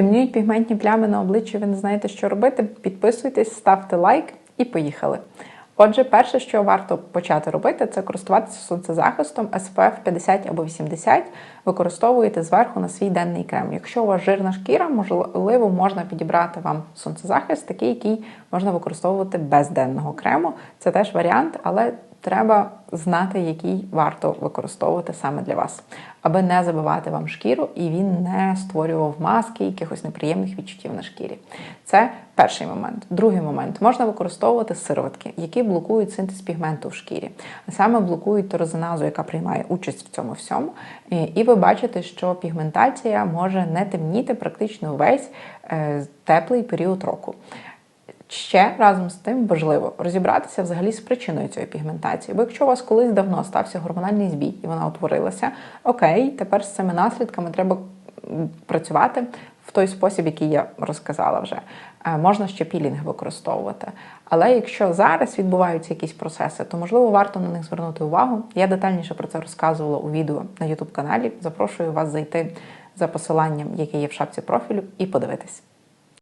Темніють пігментні плями на обличчі, ви не знаєте, що робити. Підписуйтесь, ставте лайк і поїхали. Отже, перше, що варто почати робити, це користуватися сонцезахистом SPF 50 або 80, використовуєте зверху на свій денний крем. Якщо у вас жирна шкіра, можливо, можна підібрати вам сонцезахист, такий, який можна використовувати без денного крему. Це теж варіант, але треба знати, який варто використовувати саме для вас, аби не забивати вам шкіру і він не створював маски, якихось неприємних відчуттів на шкірі. Це перший момент. Другий момент можна використовувати сироватки, які блокують синтез пігменту в шкірі, а саме блокують торозиназу, яка приймає участь в цьому всьому. І ви бачите, що пігментація може не темніти практично весь е, теплий період року. Ще разом з тим важливо розібратися взагалі з причиною цієї пігментації. Бо якщо у вас колись давно стався гормональний збій і вона утворилася, окей, тепер з цими наслідками треба працювати в той спосіб, який я розказала вже. Е, можна ще пілінг використовувати. Але якщо зараз відбуваються якісь процеси, то можливо варто на них звернути увагу. Я детальніше про це розказувала у відео на YouTube каналі. Запрошую вас зайти за посиланням, яке є в шапці профілю, і подивитись.